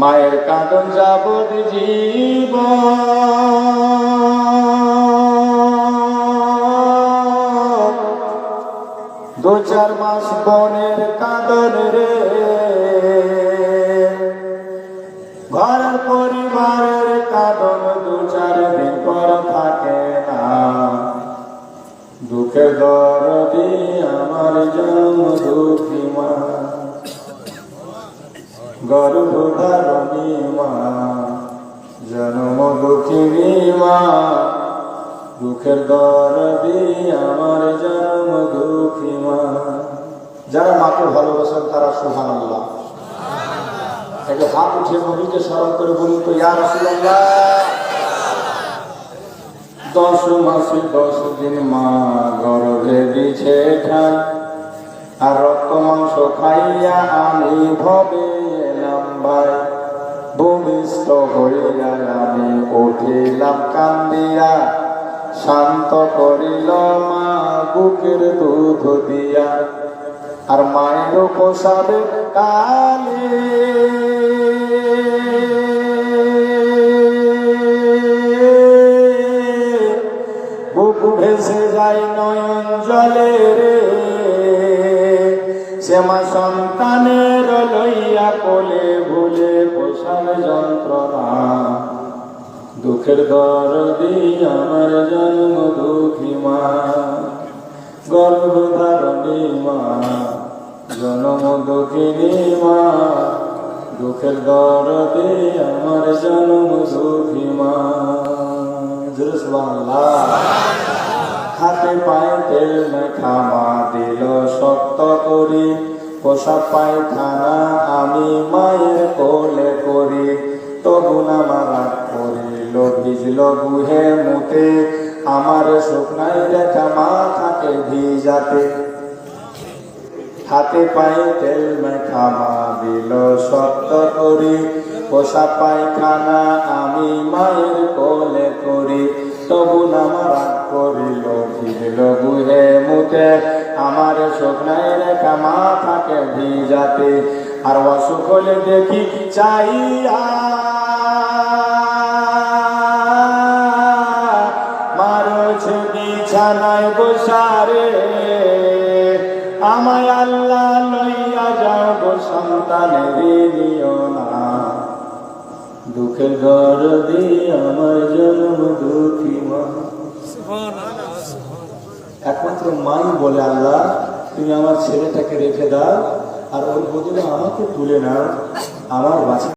মায়ের কাঁদন যাবত জীব দু চার মাস বনের কাঁদন রে দরদি আমার জন্ম দুঃখী মা। গর্ভধারণী মা, জন্ম দুঃখিনী মা। দুঃখের দরদি আমার জন্ম দুঃখী মা। যারা মাকে ভালোবাসেন তারা সুহান আল্লাহ একটু হাত উঠে নবীকে স্মরণ করে বলুন তো, ইয়া রাসূলুল্লাহ। দশ মাসে, দশ দিন মা গর্ভে দিছে আর রক্ত মাংস খাইয়া আমি ভবে ভাই। ভূমিষ্ঠ হইয়া আমি উঠিলাম কান্দিয়া। শান্ত করিল মা বুকের দুধ দিয়া। আর মায়ের পোষাবে কালে ভেসে যায় নয়ন জলে রে শ্যামা সন্তানের লইয়া কোলে ভুলে পোষার যন্ত্রণা। দুঃখের দরদি আমার জন্ম দুঃখী মা গর্ভধারণী মা, জন্ম দুঃখিনী মা। দুঃখের দরদি আমার জন্ম দুঃখী মা। জোরে সুবহানাল্লাহ। হাতে পায়ে তেল মেখা মা দিল শক্ত করি। পোষা পায়খানা আমি মায়ের কোলে করি। তবু না মারা করিল ভিজল গুহে মুতে। আমার শুকনাই রেখা মা থাকে ভিজাতে। হাতে পায়ে তেল মেখা মা দিল শক্ত করি। পোষা পায়খানা আমি মায়ের কোলে গুহে মুতে আমার শুকনাই রেখা মা থাকে ভিজাতে। আর অসুখ হলে দেখি চাইয়া মারছে বিছানায় বসারে আমায় আল্লাহ লইয়া গো সন্তানের নিও না। দুঃখের ঘর দিয়ে আমার একমাত্র মাই বলে আল্লাহ, তুমি আমার ছেলেটাকে রেখে দাও, আর ওর বদলে আমাকে তুলে নাও, আমার বাচ্চা